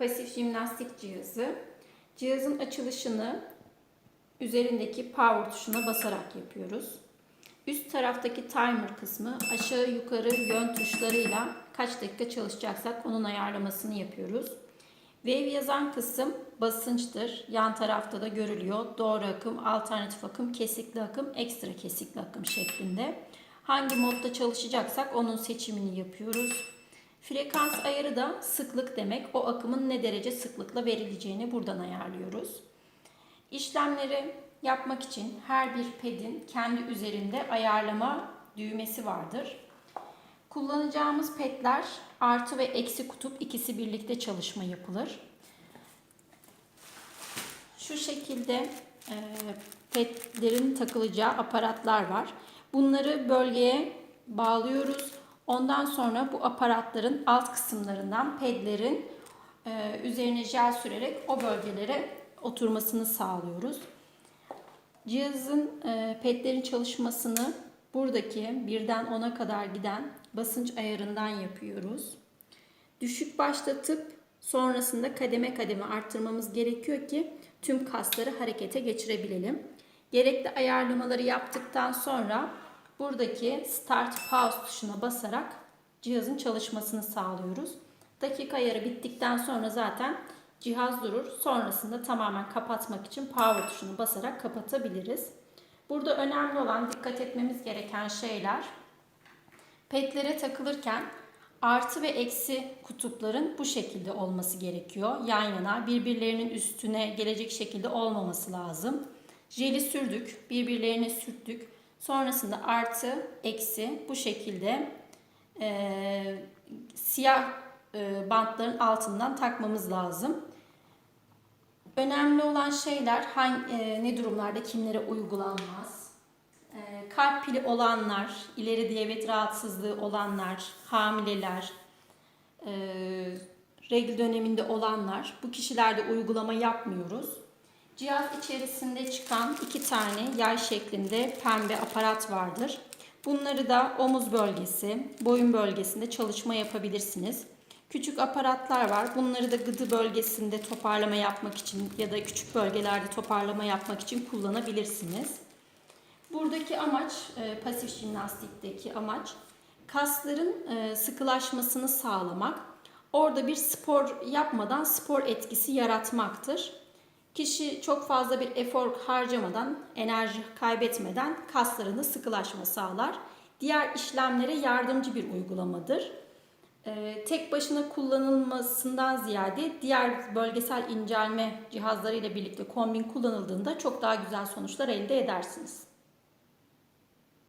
pasif jimnastik cihazı. Cihazın açılışını üzerindeki power tuşuna basarak yapıyoruz. Üst taraftaki timer kısmı aşağı yukarı yön tuşlarıyla kaç dakika çalışacaksak onun ayarlamasını yapıyoruz. Wave yazan kısım basınçtır. Yan tarafta da görülüyor. Doğru akım, alternatif akım, kesikli akım, ekstra kesikli akım şeklinde. Hangi modda çalışacaksak onun seçimini yapıyoruz. Frekans ayarı da sıklık demek. O akımın ne derece sıklıkla verileceğini buradan ayarlıyoruz. İşlemleri yapmak için her bir pedin kendi üzerinde ayarlama düğmesi vardır. Kullanacağımız pedler artı ve eksi kutup ikisi birlikte çalışma yapılır. Şu şekilde e, pedlerin takılacağı aparatlar var. Bunları bölgeye bağlıyoruz. Ondan sonra bu aparatların alt kısımlarından pedlerin e, üzerine jel sürerek o bölgelere oturmasını sağlıyoruz. Cihazın e, pedlerin çalışmasını buradaki birden 10'a kadar giden basınç ayarından yapıyoruz. Düşük başlatıp sonrasında kademe kademe arttırmamız gerekiyor ki tüm kasları harekete geçirebilelim. Gerekli ayarlamaları yaptıktan sonra buradaki start pause tuşuna basarak cihazın çalışmasını sağlıyoruz. Dakika ayarı bittikten sonra zaten cihaz durur. Sonrasında tamamen kapatmak için power tuşunu basarak kapatabiliriz. Burada önemli olan dikkat etmemiz gereken şeyler pedlere takılırken artı ve eksi kutupların bu şekilde olması gerekiyor. Yan yana birbirlerinin üstüne gelecek şekilde olmaması lazım. Jeli sürdük, birbirlerine sürttük. Sonrasında artı, eksi bu şekilde e, siyah e, bantların altından takmamız lazım. Önemli olan şeyler hangi, e, ne durumlarda kimlere uygulanmaz. E, kalp pili olanlar, ileri diyabet rahatsızlığı olanlar, hamileler, e, regl döneminde olanlar bu kişilerde uygulama yapmıyoruz. Cihaz içerisinde çıkan iki tane yay şeklinde pembe aparat vardır. Bunları da omuz bölgesi, boyun bölgesinde çalışma yapabilirsiniz. Küçük aparatlar var. Bunları da gıdı bölgesinde toparlama yapmak için ya da küçük bölgelerde toparlama yapmak için kullanabilirsiniz. Buradaki amaç, e, pasif jimnastikteki amaç kasların e, sıkılaşmasını sağlamak. Orada bir spor yapmadan spor etkisi yaratmaktır. Kişi çok fazla bir efor harcamadan, enerji kaybetmeden kaslarında sıkılaşma sağlar. Diğer işlemlere yardımcı bir uygulamadır. Ee, tek başına kullanılmasından ziyade diğer bölgesel incelme cihazlarıyla birlikte kombin kullanıldığında çok daha güzel sonuçlar elde edersiniz.